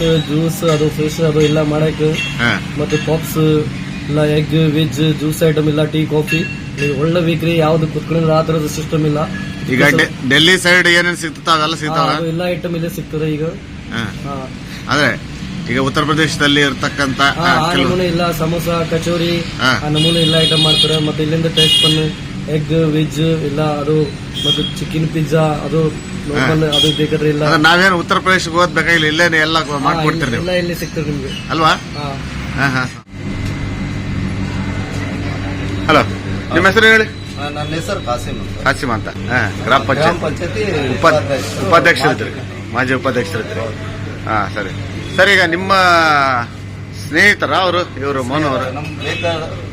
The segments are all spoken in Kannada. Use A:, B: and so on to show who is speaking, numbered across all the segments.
A: ಮತ್ತೆ ಜ್ಯೂಸ್ ಅದು ಫಿಶ್ ಅದು ಎಲ್ಲ ಮಾಡಕ್ಕೆ.
B: ಹಾ.
A: ಮತ್ತೆ ಪಾಪ್ಸ್ ಇಲ್ಲ ಎಗ್ ವೆಜ್ ಜ್ಯೂಸ್ ಐಟಮ್ ಇಲ್ಲ ಟೀ ಕಾಫಿ ನೀವು ಒಳ್ಳೆ ಬೇಕ್ರಿ ಯಾವ್ದು ಕುತ್ಕೊಂಡ್ರೆ ಆ ತರದ ಸಿಸ್ಟಮ್ ಇಲ್ಲ.
B: ಈಗ ಡೆ- ಡೆಲ್ಲಿ ಸೈಡ್ ಏನೇನು ಸಿಗ್ತದ ಅವೆಲ್ಲ
A: ಹಾ,
B: ಸಿಗ್ತಾವ?
A: ಅದು ಎಲ್ಲ ಐಟಮ್ ಇಲ್ಲೇ ಸಿಗ್ತದೆ ಈಗ.
B: ಹಾ. ಈಗ ಉತ್ತರ ಪ್ರದೇಶದಲ್ಲಿ ಇರ್ತಕ್ಕಂತ
A: ಹಾ,
B: ಆ,
A: ಆ
B: ಕೆಲವು
A: ನಮೂನೆ ಇಲ್ಲ ಸಮೋಸ ಕಚೋರಿ
B: ಹಾ.
A: ಆ ನಮೂನೆ ಎಲ್ಲ ಐಟಮ್ ಮಾಡ್ತಾರೆ. ಮತ್ತೆ ಇಲ್ಲಿಂದ ಟೇಸ್ಟ್ ಪನ್ ಎಗ್ ವೆಜ್ ಇಲ್ಲ ಅದು ಮತ್ತೆ ಚಿಕನ್ ಪಿಜ್ಜಾ ಅದು ಲೋಕಲ್ ಅದು ಬೇಕಾದ್ರೆ ಇಲ್ಲ.
B: ಅಂದ್ರೆ ನಾವೇನು ಉತ್ತರ ಪ್ರದೇಶಕ್ಕೆ ಓದ್ಬೇಕಾಗಿಲ್ಲ ಇಲ್ಲೇನೆ ಎಲ್ಲ ಮಾಡ್ಕೊಡ್ತೀರಿ ನೀವು?
A: ಎಲ್ಲ ಇಲ್ಲಿ ಸಿಗ್ತದೆ ನಿಮಗೆ.
B: ಅಲ್ವಾ?
A: ಹಾ.
B: ಹಾ ಹಾ ಹಲೋ ನಿಮ್ಮ ಹೆಸರು ಹೇಳಿ?
C: ನನ್ನ ಹೆಸರು ಕಾಸಿಮ್ ಅಂತ.
B: ಕಾಸಿಮ ಅಂತ. ಹಾ ಗ್ರಾಮ
C: ಗ್ರಾಮ
B: ಪಂಚಾಯತ್
C: ಪಂಚಾಯತಿ
B: ಉಪ ಇರ್ತೀರಿ ಮಾಜಿ ಉಪಾಧ್ಯಕ್ಷ ಹಾ ಸರಿ. ಸರಿ ಈಗ ನಿಮ್ಮ ಸ್ನೇಹಿತರ ಅವರು? ಇವರು ಮೋಹನ್ ಅವರು?
C: ನಮ್ಮ ಬೇಕಾದ
B: ಹಾ.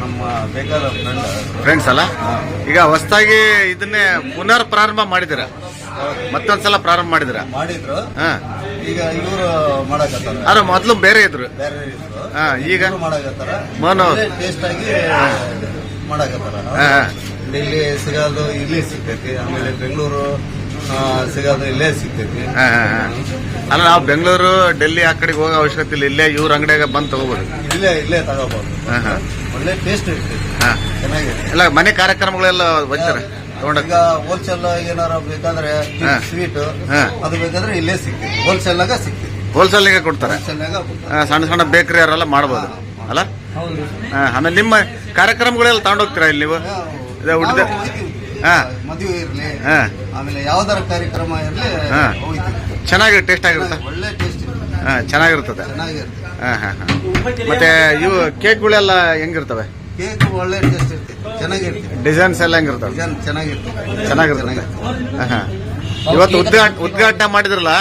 C: ನಮ್ಮ ಬೇಕಾದ ಫ್ರೆಂಡ್
B: ಫ್ರೆಂಡ್ಸ್ ಅಲ್ಲ? ಈಗ ಹೊಸದಾಗಿ ಇದನ್ನೇ ಪುನರ್ ಪ್ರಾರಂಭ ಮಾಡಿದಿರ ಮತ್ತೊಂದ್ಸಲ ಪ್ರಾರಂಭ ಮಾಡಿದಿರ.
C: ಮಾಡಿದ್ರು ಈಗ ಇವರು ಮಾಡಕತ್ತಾರ.
B: ಆದ್ರೆ ಮೊದ್ಲು ಬೇರೆ ಇದ್ರು. ಹಾ ಈಗ?
C: ಮಾಡಕತ್ತಾರ.
B: ಮನೋ.
C: ಟೇಸ್ಟ್ ಆಗಿ ಮಾಡಕತ್ತಾರ ಇಲ್ಲಿ ಸಿಗೋದು ಇಲ್ಲಿ ಸಿಗ್ತೈತಿ. ಆಮೇಲೆ ಬೆಂಗಳೂರು ಸಿಗೋದು ಇಲ್ಲೇ ಸಿಗ್ತೈತಿ.
B: ಅಲ್ಲ ನಾವು ಬೆಂಗಳೂರು ಡೆಲ್ಲಿ ಆ ಕಡೆಗೆ ಹೋಗೋ ಅವಶ್ಯಕತೆ ಇಲ್ಲ. ಇಲ್ಲೇ ಇವ್ರ ಅಂಗಡಿಯಾಗ ಬಂದು ತಗೋಬಹುದು
C: ಇಲ್ಲೇ ಇಲ್ಲೇ
B: ತಗೋಬೋದು.
C: ಒಳ್ಳೆ ಟೇಸ್ಟ್ ಇರ್ತೈತಿ
B: ಹಾ.
C: ಚೆನ್ನಾಗಿದೆ.
B: ಇಲ್ಲ ಮನೆ ಕಾರ್ಯಕ್ರಮಗಳೆಲ್ಲ ಒಯ್ತಾರೆ
C: ಈಗ ಹೋಲ್ಸೇಲ್ ಏನಾರ ಬೇಕಂದ್ರೆ. ಸ್ವೀಟ್. ಅದು ಬೇಕಾದ್ರೆ ಇಲ್ಲೇ ಸಿಗ್ತೈತಿ ಹೋಲ್ಸೇಲ್ ಆಗ ಸಿಗ್ತೈತಿ
B: ಹೋಲ್ಸೇಲ್ಗೆ ಕೊಡ್ತಾರೆ. ಸಣ್ಣ ಸಣ್ಣ ಬೇಕರಿ ಅವರೆಲ್ಲ ಮಾಡ್ಬೋದು. ಅಲ್ಲ? ಆಮೇಲೆ ನಿಮ್ಮ ಕಾರ್ಯಕ್ರಮಗಳೆಲ್ಲ ತಗೊಂಡೋಗ್ತೀರಾ ಇಲ್ಲಿ ನೀವು? ಇದೇ ಉಳಿದ ಹಾ.
C: ಮದುವೆ ಇರಲಿ. ಆಮೇಲೆ ಯಾವ್ದಾರ ಕಾರ್ಯಕ್ರಮ ಇರಲಿ
B: ಚೆನ್ನಾಗಿ ಟೇಸ್ಟ್ ಆಗಿರುತ್ತೆ?
C: ಒಳ್ಳೆ ಟೇಸ್ಟ್
B: ಹಾಂ ಚೆನ್ನಾಗಿರ್ತದೆ
C: ಚೆನ್ನಾಗಿರುತ್ತೆ.
B: ಹಾ ಹಾ ಹಾ. ಮತ್ತೆ ಇವು ಕೇಕ್ಗಳೆಲ್ಲ ಹೆಂಗಿರ್ತವೆ?
C: ಕೇಕ್ ಒಳ್ಳೆ ಟೇಸ್ಟ್ ಇರ್ತೈತಿ. ಚೆನ್ನಾಗಿರ್ತೈತಿ.
B: ಡಿಸೈನ್ಸ್ ಎಲ್ಲ ಹೆಂಗಿರ್ತವೆ?
C: ಡಿಸೈನ್ ಚೆನ್ನಾಗಿರುತ್ತೆ
B: ಚೆನ್ನಾಗಿರ್ತದೆ. ಹಾ, ಹಾ. ಇವತ್ತು ಉದ್ಘಾಟ ಉದ್ಘಾಟನೆ ಮಾಡಿದ್ರಲ್ಲ?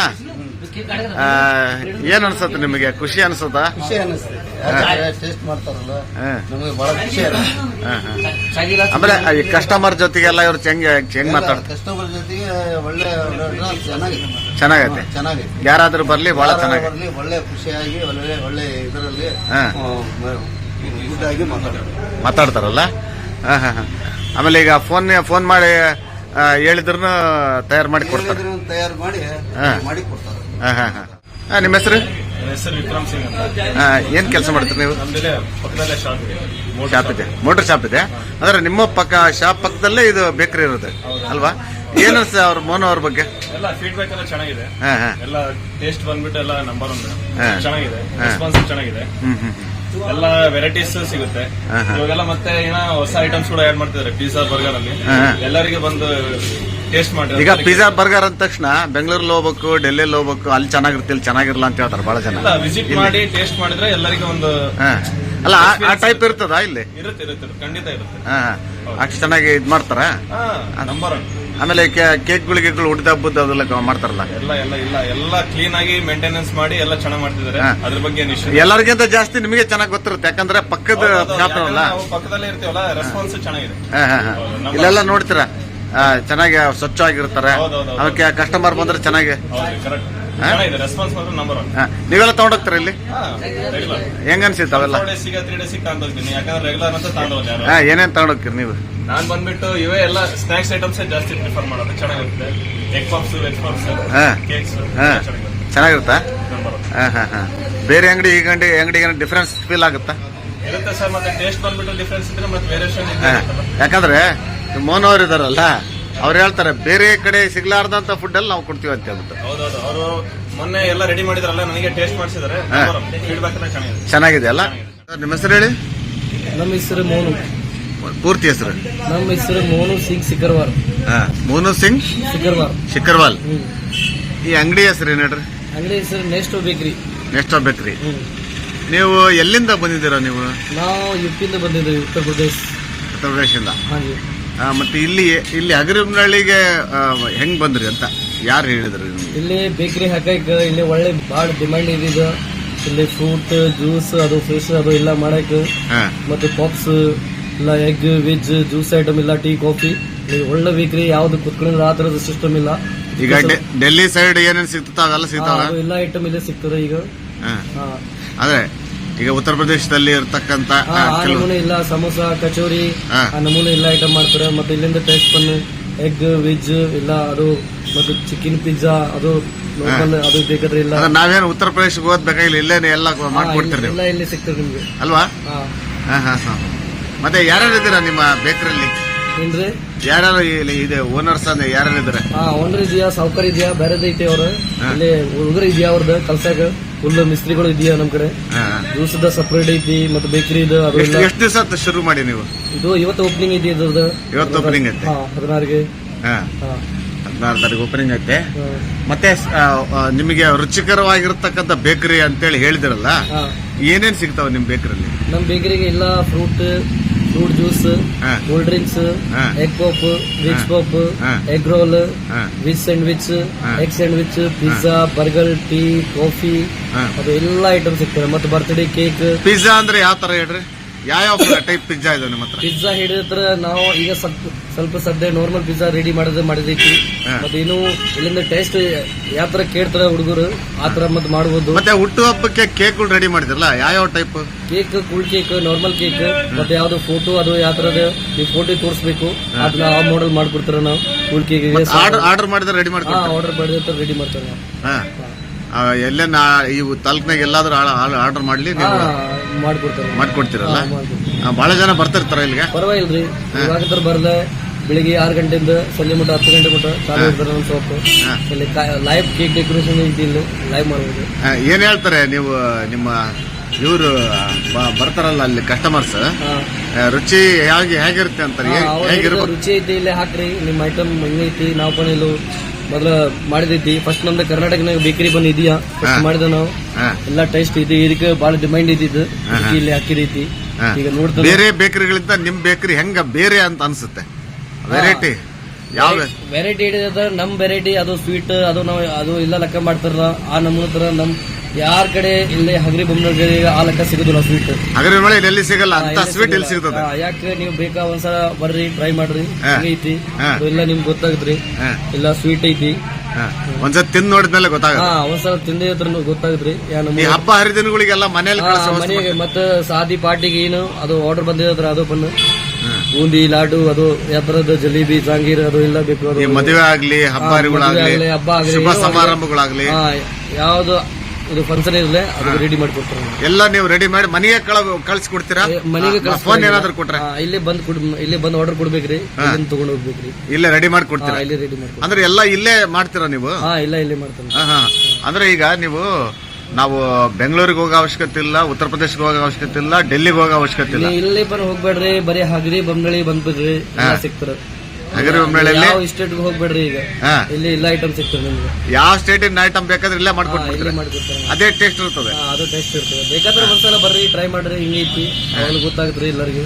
B: ಏನ್ ಅನ್ಸತ್ತೆ ನಿಮಗೆ? ಖುಷಿ ಅನ್ಸತ್ತ?
C: ಖುಷಿ ಟೇಸ್ಟ್ ಮಾಡ್ತಾರಲ್ಲ. ನಮಗೆ ಬಹಳ ಖುಷಿ
B: ಆಮೇಲೆ ಈ ಕಸ್ಟಮರ್ ಜೊತೆಗೆಲ್ಲ ಇವ್ರು ಹೆಂಗ್ ಹೆಂಗ್ ಮಾತಾಡ್ತಾರೆ
C: ಕಸ್ಟಮರ್ ಜೊತೆಗೆ ಒಳ್ಳೆ ಚೆನ್ನಾಗಿದೆ.
B: ಚೆನ್ನಾಗೈತೆ?
C: ಚೆನ್ನಾಗಿದೆ
B: ಯಾರಾದ್ರೂ ಬರ್ಲಿ ಬಹಳ ಚೆನ್ನಾಗಿ
C: ಒಳ್ಳೆ ಖುಷಿಯಾಗಿ ಒಳ್ಳೆ ಒಳ್ಳೆ ಇದರಲ್ಲಿ. ಇದಾಗಿ
B: ಮಾತಾಡ್ತಾರಲ್ಲ. ಆಮೇಲೆ ಈಗ ಫೋನ್ ಫೋನ್ ಮಾಡಿ ಹೇಳಿದ್ರು ತಯಾರು ಮಾಡಿ ಕೊಡ್ತಾರೆ.
C: ತಯಾರು ಮಾಡಿ ಮಾಡಿ ಕೊಡ್ತಾರೆ.
B: ಹಾ, ಹಾ, ಹಾ. ನಿಮ್ಮ ಹೆಸರು?
D: ನನ್ನ ಹೆಸರು ವಿಕ್ರಮ್ ಸಿಂಗ್ ಅಂತ.
B: ಆ, ಏನ್ ಕೆಲಸ ಮಾಡ್ತೀರಿ ನೀವು?
D: ನಮ್ದಿದೆ ಪಕ್ಕದಲ್ಲೇ ಶಾಪ್ ಇದೆ. ಮೋಟರ್
B: ಶಾಪ್ ಇದೆ. ಮೋಟರ್ ಶಾಪ್ ಇದೆ. ಅಂದ್ರೆ ನಿಮ್ಮ ಪಕ್ಕ ಶಾಪ್ ಪಕ್ಕದಲ್ಲೇ ಇದು ಬೇಕರಿ ಇರುತ್ತೆ ಅಲ್ವಾ? ಏನ್ ಅನ್ಸ ಅವ್ರ ಮೋನ ಅವ್ರ ಬಗ್ಗೆ?
D: ಎಲ್ಲ ಫೀಡ್ಬ್ಯಾಕ್ ಎಲ್ಲ ಚೆನ್ನಾಗಿದೆ.
B: ಹಾ ಹಾ.
D: ಎಲ್ಲ ಟೇಸ್ಟ್ ಬಂದ್ಬಿಟ್ಟು ಎಲ್ಲ ನಂಬರ್
B: ಹಾ.
D: ಚೆನ್ನಾಗಿದೆ. ರೆಸ್ಪಾನ್ಸ್ ಚೆನ್ನಾಗಿದೆ.
B: ಹ್ಮ್ ಹ್ಮ್
D: ಎಲ್ಲ ವೆರೈಟೀಸ್ ಸಿಗುತ್ತೆ.
B: ಹಾ, ಹಾ.
D: ಇವಾಗೆಲ್ಲ ಮತ್ತೆ ಏನೋ ಹೊಸ ಐಟಮ್ಸ್ ಕೂಡ ಆಡ್ ಮಾಡ್ತಿದ್ದಾರೆ. ಪಿಜ್ಜಾ ಬರ್ಗರ್ ಅಲ್ಲಿ.
B: ಎಲ್ಲರಿಗೂ ಹಾ.
D: ಎಲ್ಲರಿಗೆ ಬಂದು ಟೇಸ್ಟ್ ಮಾಡಿ
B: ಈಗ ಪಿಜ್ಜಾ ಬರ್ಗರ್ ಅಂದ ತಕ್ಷಣ ಬೆಂಗಳೂರಲ್ಲಿ ಹೋಗ್ಬೇಕು ಡೆಲ್ಲಿಯಲ್ಲಿ ಹೋಗ್ಬೇಕು ಅಲ್ಲಿ ಚೆನ್ನಾಗಿರುತ್ತೆ ಇಲ್ಲಿ ಚೆನ್ನಾಗಿರಲ್ಲ ಅಂತ ಹೇಳ್ತಾರೆ ಬಹಳ ಜನ.
D: ವಿಸಿಟ್ ಮಾಡಿ ಟೇಸ್ಟ್ ಮಾಡಿದ್ರೆ ಎಲ್ಲರಿಗೂ ಒಂದು
B: ಹಾ. ಅಲ್ಲ ಆ- ಟೈಪ್ ಇರ್ತದ ಇಲ್ಲಿ?
D: ಇರುತ್ತೆ ಇರುತ್ತೆ ಖಂಡಿತ ಇರುತ್ತೆ.
B: ಹಾ ಅಷ್ಟು ಚೆನ್ನಾಗಿ ಇದ್ ಮಾಡ್ತಾರ?
D: ನಂಬರ್
B: ಆಮೇಲೆ ಕೇಕ್ ಗುಳಿಗೆ ಹುಡ್ದ ಹಬ್ಬದ ಅದೆಲ್ಲ ಮಾಡ್ತಾರಲ್ಲ?
D: ಎಲ್ಲ ಎಲ್ಲ ಇಲ್ಲ. ಎಲ್ಲ ಕ್ಲೀನ್ ಆಗಿ ಮೇಂಟೆನೆನ್ಸ್ ಮಾಡಿ ಎಲ್ಲ ಚೆನ್ನಾಗಿ ಮಾಡ್ತಿದ್ದಾರೆ. ಅದ್ರ ಬಗ್ಗೆ
B: ಎಲ್ಲರಿಗಿಂತ ಜಾಸ್ತಿ ನಿಮಗೆ ಚೆನ್ನಾಗಿ ಗೊತ್ತಿರುತ್ತೆ. ಯಾಕಂದ್ರೆ ಪಕ್ಕದ ಶಾಪ್ ಅಲ್ಲ
D: ಪಕ್ಕದಲ್ಲೇ ಇರ್ತೀವಲ್ಲ ರೆಸ್ಪಾನ್ಸ್ ಚೆನ್ನಾಗಿದೆ
B: ಇಲ್ಲೆಲ್ಲ ನೋಡ್ತೀರಾ? ಚೆನ್ನಾಗಿ ಸ್ವಚ್ಛವಾಗಿರ್ತಾರೆ. ಅದಕ್ಕೆ ಕಸ್ಟಮರ್ ಬಂದ್ರೆ ಚೆನ್ನಾಗಿ. ನೀವೆಲ್ಲ ತಗೊಂಡೋಗ್ತಾರೆ ಇಲ್ಲಿ? ಹೆಂಗ ಅನ್ಸಿತ್ತು ಅವೆಲ್ಲ? ಏನೇನ್ ತಗೊಂಡೋಗ್ತೀರಿ ನೀವು?
D: ನಾನ್ ಬಂದ್ಬಿಟ್ಟು ಇವೇ ಎಲ್ಲ ಸ್ನಾಕ್ಸ್ ಐಟಮ್ಸ್ ಜಾಸ್ತಿ ಪ್ರಿಫರ್ ಮಾಡೋದು. ಚೆನ್ನಾಗಿರುತ್ತೆ. Egg puffs veg puffs cakes ಚೆನ್ನಾಗಿರುತ್ತೆ.
B: ಬೇರೆ ಅಂಗಡಿ ಈ ಅಂಗಡಿ ಅಂಗಡಿಗೆ ಡಿಫ್ರೆನ್ಸ್ ಫೀಲ್ ಆಗುತ್ತಾ?
D: ಇರುತ್ತೆ ಸರ್ ಮತ್ತೆ ಟೇಸ್ಟ್ ಬಂದ್ಬಿಟ್ಟು ಡಿಫ್ರೆನ್ಸ್ ಇದ್ರೆ ಮತ್ತೆ ವೇರಿಯೇಷನ್
B: ಹಾ. ಯಾಕಂದ್ರೆ ಮೋಹನ್ ಅವ್ರು ಇದಾರಲ್ಲ ಅವ್ರು ಹೇಳ್ತಾರೆ ಬೇರೆ ಕಡೆ ಸಿಗ್ಲಾರ್ದಂತ ಫುಡ್ ಅಲ್ಲಿ ನಾವು ಕೊಡ್ತೀವಿ ಅಂತ ಹೇಳ್ಬಿಟ್ಟು.
D: ಹೌದೌದು ಅವರು ಮೊನ್ನೆ ಎಲ್ಲ ರೆಡಿ ಮಾಡಿದ್ರಲ್ಲ ನನಗೆ ಟೇಸ್ಟ್ ಮಾಡಿಸಿದ್ದಾರೆ
B: ಹಾ.
D: ಫೀಡ್ಬ್ಯಾಕ್ ಚೆನ್ನಾಗಿದೆ.
B: ಚೆನ್ನಾಗಿದೆ ಅಲ್ಲ? ನಿಮ್ಮ ಹೆಸರು ಹೇಳಿ?
A: ನಮ್ಮ ಹೆಸರು ಮೋನು.
B: ಪೂರ್ತಿ ಹೆಸರು?
A: ನಮ್ಮ ಹೆಸರು ಮೋನು ಸಿಂಗ್ ಸಿಕರ್ವಾರ್
B: ಹಾ ಮೋನು ಸಿಂಗ್
A: ಸಿಕರ್ವಾರ್
B: ಶಿಖರ್ವಾಲ್
A: ಹ್ಮ್.
B: ಈ ಅಂಗಡಿ ಹೆಸರು ಏನ್ ಹೇಳ್ರಿ?
A: ಅಂಗಡಿ ಹೆಸರು ನೆಕ್ಸ್ಟ್ ಬೇಕ್ರಿ
B: ನೆಕ್ಸ್ಟ್ ಬೇಕ್ರಿ
A: ಹ್ಮ್.
B: ನೀವು ಎಲ್ಲಿಂದ ಬಂದಿದ್ದೀರಾ ನೀವು?
A: ನಾವು ಯುಪಿಯಿಂದ ಬಂದಿದ್ದೀವಿ ಉತ್ತರ ಪ್ರದೇಶ.
B: ಉತ್ತರ ಪ್ರದೇಶದಿಂದ
A: ಹಾಗೆ.
B: ಮತ್ತೆ ಇಲ್ಲಿ ಇಲ್ಲಿ ಹಗರಿಬನಹಳ್ಳಿಗೆ ಆ, ಹೆಂಗ್ ಬಂದ್ರಿ ಅಂತ ಯಾರು ಹೇಳಿದ್ರಿ ನಿಮ್ಗೆ?
A: ಇಲ್ಲಿ ಬೇಕರಿ ಹಾಕಕ್ ಇಲ್ಲಿ ಒಳ್ಳೆ ಭಾಳ ಡಿಮ್ಯಾಂಡ್ ಇದೆ ಇಲ್ಲಿ ಫ್ರೂಟ್ ಜ್ಯೂಸ್ ಅದು ಫ್ರೆಶ್ ಅದು ಎಲ್ಲ ಮಾಡಕ್.
B: ಹಾ.
A: ಮತ್ತೆ ಪಾಪ್ಸ್ ಇಲ್ಲ ಎಗ್ ವೆಜ್ ಜ್ಯೂಸ್ ಐಟಮ್ ಇಲ್ಲ ಟೀ ಕಾಫಿ ಇಲ್ಲಿ ಒಳ್ಳೆ ಬೇಕ್ರಿ ಯಾವ್ದು ಕುತ್ಕೊಂಡ್ರೆ ಆ ತರದ ಸಿಸ್ಟಮ್ ಇಲ್ಲ.
B: ಈಗ ಡೆ- ಡೆಲ್ಲಿ ಸೈಡ್ ಏನೇನು ಸಿಗ್ತದೆ ಅವೆಲ್ಲ
A: ಹಾ,
B: ಸಿಗ್ತಾವ
A: ಅದು ಎಲ್ಲ ಐಟಮ್ ಇಲ್ಲೇ ಸಿಗ್ತದೆ ಈಗ.
B: ಹಾಂ.
A: ಹಾ.
B: ಅಂದ್ರೆ ಈಗ ಉತ್ತರ ಪ್ರದೇಶದಲ್ಲಿ ಇರತಕ್ಕಂತ
A: ಆ ನಮೂನೆ ಇಲ್ಲ ಸಮೋಸ ಕಚೋರಿ
B: ಹಾ.
A: ಆ ನಮೂನೆ ಇಲ್ಲ ಐಟಮ್ ಮಾಡ್ತಾರೆ. ಮತ್ತೆ ಇಲ್ಲಿಂದ ಟೇಸ್ಟ್ ಪನ್ ಎಗ್ ವೆಜ್ ಇಲ್ಲ ಅದು ಮತ್ತೆ ಚಿಕನ್ ಪಿಜ್ಜಾ ಅದು ಅದು ಬೇಕಾದ್ರೆ ಇಲ್ಲ.
B: ನಾವೇನು ಉತ್ತರ ಪ್ರದೇಶಕ್ಕೆ ಹೋಗ್ಬೇಕಾಗಿಲ್ಲ ಇಲ್ಲೇನೆ ಎಲ್ಲ ಮಾಡ್ಕೊಡ್ತೀರಿ
A: ಇಲ್ಲಿ-
B: ನೀವು
A: ಎಲ್ಲ ಇಲ್ಲಿ ಸಿಗ್ತದೆ ನಿಮ್ಗೆ.
B: ಅಲ್ವಾ?
A: ಹಾ
B: ಹಾ ಹಾ ಹಾ. ಮತ್ತೆ ಯಾರ್ಯಾರು ಇದ್ದೀರಾ ನಿಮ್ಮ ಬೇಕರಿ
A: ಏನ್ರಿ?
B: ಯಾರ್ಯಾರು ಇಲ್ಲಿ ಇದೆ ಓನರ್ಸ್ ಅಂದ್ರೆ ಯಾರ್ಯಾರು ಇದ್ದಾರೆ?
A: ಹಾ ಓನರ್ ಇದೆಯಾ ಸೌಕರ್ಯ ಇದೆಯಾ ಬೇರೆದ ಐತೆ ಅವ್ರ?
B: ಹಾ.
A: ಇಲ್ಲಿ ಹುಡುಗರು ಇದೆಯಾ ಅವ್ರದ್ದು ಕಲ್ಸಾಕ ಫುಲ್ ಮಿಸ್ತ್ರಿಗಳು ಇದೆಯಾ ನಮ್ ಕಡೆ?
B: ಹಾ,
A: ಸಪ್ರೇಟ್ ಐತಿ ಮತ್ತೆ ಬೇಕರಿ ಇದು
B: ಎಷ್ಟು ದಿವಸ ಶುರು ಮಾಡಿ ನೀವು?
A: ಇದು ಇವತ್ತು ಓಪನಿಂಗ್ ಐತಿ ಇದ್ರದ್ದು.
B: ಇವತ್ತು ಓಪನಿಂಗ್ ಐತೆ?
A: ಹದಿನಾರಿಗೆ.
B: ಹದಿನಾರು ತಾರೀಕು ಓಪನಿಂಗ್ ಐತೆ. ಮತ್ತೆ ನಿಮಗೆ ರುಚಿಕರವಾಗಿರ್ತಕ್ಕಂಥ ಬೇಕರಿ ಅಂತೇಳಿ ಹೇಳಿದಿರಲ್ಲ ಏನೇನ್ ಸಿಗ್ತಾವ ನಿಮ್ ಬೇಕರಿಯಲ್ಲಿ
A: ನಮ್ ಬೇಕರಿಗೆ ಎಲ್ಲ fruit fruit juice. Cool drinks egg puff
B: which
A: puff egg roll which sandwich. Egg sandwich pizza burger tea coffee. ಅದು ಎಲ್ಲ ಐಟಮ್ ಸಿಗ್ತವೆ ಮತ್ತೆ ಬರ್ತ್ಡೇ ಕೇಕ್
B: ಪಿಜ್ಜಾ ಅಂದ್ರೆ ಯಾವ ತರ ಹೇಳ್ರಿ? ಯಾವ ಟೈಪ್ ಪಿಜ್ಜಾ ಇದೆ ನಿಮ್ಮ ಹತ್ರ
A: ಪಿಜ್ಜಾ ಹಿಡಿದ್ರೆ ನಾವು ಈಗ ಸ್ವಲ್ಪ ಸ್ವಲ್ಪ ಸದ್ಯ ನಾರ್ಮಲ್ ಪಿಜ್ಜಾ ರೆಡಿ ಮಾಡೋದು ಮಾಡಿದೈತಿ. ಮತ್ತೆ ಇನ್ನು ಇಲ್ಲಿಂದ ಟೇಸ್ಟ್ ಯಾವ ತರ ಕೇಳ್ತಾರ ಹುಡುಗರು ಆ ತರ ಮತ್ತೆ ಮಾಡ್ಬೋದು.
B: ಮತ್ತೆ ಹುಟ್ಟು ಹಬ್ಬಕ್ಕೆ ಕೇಕ್ ರೆಡಿ ಮಾಡಿದ್ರಲ್ಲ ಯಾವ type
A: cake cool cake normal cake ಮತ್ತೆ ಯಾವ್ದು ಫೋಟೋ ಅದು ಯಾವ ತರದ ನೀವು ಫೋಟೋ ತೋರಿಸ್ಬೇಕು. ಅದನ್ನ ಆ ಮಾಡಲ್ ಮಾಡ್ಕೊಡ್ತಾರ ನಾವು ಕೂಲ್ ಕೇಕ್
B: ಆರ್ಡರ್ ಆರ್ಡರ್ ಮಾಡಿದ್ರೆ ರೆಡಿ
A: ಮಾಡ್ತಾರೆ
B: ಮಾಡ್ಕೊಡ್ತಾರೆ.
A: ಆರ್ಡರ್ ಮಾಡಿದ್ರೆ ರೆಡಿ ಮಾಡ್ತಾರೆ
B: ಎಲ್ಲೇ ನಾ ಈ ತಾಲೂಕ್ನಾಗ ಎಲ್ಲಾದ್ರೂ ಆರ್ಡರ್ ಮಾಡ್ಲಿ ನೀವು
A: ಮಾಡ್ಕೊಡ್ತಾರೆ.
B: ಮಾಡ್ಕೊಡ್ತೀರಲ್ಲ? ಬಹಳ ಜನ ಬರ್ತಿರ್ತಾರ ಇಲ್ಲಿಗೆ?
A: ಪರವಾಗಿಲ್ರಿ ಇವಾಗ ಬರಲ್ಲ ಬೆಳಿಗ್ಗೆ ಆರು ಗಂಟೆಯಿಂದ ಸಂಜೆ ಮಟ್ಟ ಹತ್ತು ಗಂಟೆ ಮಟ್ಟ ಚಾಲು ಇರ್ತಾರೆ ನಮ್ಮ ಶಾಪ್ ಇಲ್ಲಿ ಲೈವ್ ಕೇಕ್ ಡೆಕೋರೇಷನ್ ಐತಿ ಇಲ್ಲಿ ಲೈವ್ ಮಾಡ್ಬೋದು.
B: ಏನ್ ಹೇಳ್ತಾರೆ ನೀವು ನಿಮ್ಮ ಇವರು ಬರ್ತಾರಲ್ಲ ಅಲ್ಲಿ ಕಸ್ಟಮರ್ಸ್ ರುಚಿ ಹೇಗೆ ಹೇಗಿರುತ್ತೆ ಅಂತ
A: ರುಚಿ ಐತಿ ಇಲ್ಲಿ ಹಾಕ್ರಿ ನಿಮ್ಮ ಐಟಮ್ ಹೆಂಗೈತಿ ನಾವು ಪಣಿಲು ಮೊದಲ ಮಾಡಿದೈತಿ. ಫಸ್ಟ್ ನಮ್ದು ಕರ್ನಾಟಕನಾಗ ಬೇಕರಿ ಬಂದ್ ಇದೆಯಾ? ಮಾಡಿದ ನಾವು. ಎಲ್ಲ ಟೇಸ್ಟ್ ಇದೆ ಇದಕ್ಕೆ ಬಹಳ ಡಿಮ್ಯಾಂಡ್ ಇದ್ದಿದ್ದು. ಇಲ್ಲಿ ಹಾಕಿದೈತಿ
B: ಹಾ.
A: ಈಗ ನೋಡ್ತಾರೆ
B: ಬೇರೆ ಬೇಕರಿಗಳಿಂದ ನಿಮ್ ಬೇಕರಿ ಹೆಂಗ ಬೇರೆ ಅಂತ ಅನ್ಸುತ್ತೆ? ವೆರೈಟಿ ಯಾವ
A: ವೆರೈಟಿ ಹಿಡಿದ ನಮ್ ವೆರೈಟಿ ಅದು ಸ್ವೀಟ್ ಅದು ನಾವು ಅದು ಇಲ್ಲ ಲೆಕ್ಕ ಮಾಡ್ತಾರಲ್ಲ ಆ ನಮ್ಮ ತರ ನಮ್ ಯಾರ ಕಡೆ ಇಲ್ಲಿ ಹಗರಿ ಬೊಮ್ಮನಗರಿ ಆ ಲೆಕ್ಕ ಸಿಗುದಿಲ್ಲ ಸ್ವೀಟ್
B: ಹಗರಿ ಮಳೆ ಎಲ್ಲಿ ಸಿಗಲ್ಲ ಅಂತ ಸ್ವೀಟ್ ಎಲ್ಲಿ ಸಿಗ್ತದೆ?
A: ಯಾಕೆ ನೀವು ಬೇಕಾ ಒಂದ್ಸಲ ಬರ್ರಿ ಟ್ರೈ ಮಾಡ್ರಿ. ಐತಿ. ಇಲ್ಲ ನಿಮ್ಗೆ ಗೊತ್ತಾಗತ್ರಿ. ಇಲ್ಲ ಸ್ವೀಟ್ ಐತಿ.
B: ಒಂದ್ಸಲ ತಿಂದ್ ನೋಡಿದ್ಮೇಲೆ
A: ಮೇಲೆ
B: ಗೊತ್ತಾಗುತ್ತೆ
A: ಒಂದ್ಸಲ ತಿಂದೇ ಹತ್ರ ಗೊತ್ತಾಗತ್ರಿ.
B: ಈ ಹಬ್ಬ ಹರಿದಿನಗಳಿಗೆಲ್ಲ ಮನೆಯಲ್ಲಿ
A: ಮನೆಗೆ ಮತ್ತೆ ಸಾದಿ ಪಾರ್ಟಿಗೆ ಏನು ಅದು ಆರ್ಡರ್ ಬಂದಿದ್ರ ಅದು ಬಂದು. ಬೂಂದಿ ಲಾಡು ಅದು ಯಾವ್ದು ಜಲೇಬಿ ಜಾಂಗೀರ್ ಅದು ಎಲ್ಲ ಬೇಕು. ಅದು
B: ಮದುವೆ ಆಗ್ಲಿ ಹಬ್ಬ ಹರಿಗಳಾಗ್ಲಿ
A: ಹಬ್ಬ ಆಗ್ಲಿ,
B: ಶುಭ. ಸಮಾರಂಭಗಳಾಗ್ಲಿ.
A: ಯಾವ್ದು ಇದು ಫಂಕ್ಷನ್ ಇರಲಿ ಅದು ರೆಡಿ ಮಾಡ್ಕೊಡ್ತಾರೆ
B: ಎಲ್ಲ ನೀವು ರೆಡಿ ಮಾಡಿ ಮನೆಗೆ ಕಳ್ಸಿ ಕೊಡ್ತೀರಾ
A: ಮನೆಗೆ
B: ಫೋನ್ ಏನಾದ್ರು ಕೊಟ್ರೆ.
A: ಇಲ್ಲಿ ಬಂದ್ ಇಲ್ಲಿ ಇಲ್ಲೇ ಬಂದ್ ಆರ್ಡರ್ ಕೊಡ್ಬೇಕ್ರಿ ತಗೊಂಡು ತಗೊಂಡ್ ಹೋಗ್ಬೇಕ್ರಿ.
B: ಇಲ್ಲೇ ರೆಡಿ ಮಾಡಿ ಕೊಡ್ತೀರಾ
A: ಇಲ್ಲೇ ರೆಡಿ ಮಾಡಿ
B: ಅಂದ್ರೆ ಎಲ್ಲ ಇಲ್ಲೇ ಮಾಡ್ತೀರಾ ನೀವು?
A: ಹಾ ಇಲ್ಲ ಇಲ್ಲೇ
B: ಮಾಡ್ತೀರಾ. ಅಂದ್ರೆ ಈಗ ನೀವು ನಾವು ಬೆಂಗಳೂರಿಗೆ ಹೋಗೋ ಅವಶ್ಯಕತೆ ಇಲ್ಲ ಉತ್ತರ ಪ್ರದೇಶಕ್ಕೆ ಹೋಗೋ ಅವಶ್ಯಕತೆ ಇಲ್ಲ ಡೆಲ್ಲಿಗೆ ಹೋಗೋ ಅವಶ್ಯಕತೆ ಇಲ್ಲ.
A: ಇಲ್ಲಿ ಬರ ಹೋಗ್ಬೇಡ್ರಿ ಬರೀ ಹಗರಿ ಬಂಬಳಿ ಬಂದ್ಬಿಡ್ರಿ ಸಿಗ್ತಾರೆ ಸಿಗ್ತಾರ
B: ಹಗರಿ ಬೊಮ್ಮನಹಳ್ಳಿಯಲ್ಲಿ?
A: ಯಾವ ಸ್ಟೇಟ್ಗೆ ಹೋಗ್ಬೇಡ್ರಿ ಈಗ.
B: ಹಾ.
A: ಇಲ್ಲಿ ಎಲ್ಲ ಐಟಮ್ ಸಿಗ್ತದೆ ನಿಮ್ಗೆ.
B: ಯಾವ ಸ್ಟೇಟಿನ ಐಟಮ್ ಬೇಕಾದ್ರೆ ಇಲ್ಲೇ
A: ಹಾ,
B: ಮಾಡ್ಕೊಟ್ಬಿಡ್ತೀರಾ
A: ಇಲ್ಲೇ ಮಾಡ್ಕೊಡ್ತಾರೆ.
B: ಅದೇ ಟೇಸ್ಟ್ ಇರ್ತದೆ.
A: ಹಾ, ಅದು ಟೇಸ್ಟ್ ಇರ್ತದೆ. ಬೇಕಾದ್ರೆ ಒಂದ್ಸಲ ಬರ್ರಿ ಟ್ರೈ ಮಾಡ್ರಿ ಹಿಂಗೈತಿ ಗೊತ್ತಾಗತ್ರಿ ಎಲ್ಲರಿಗೂ.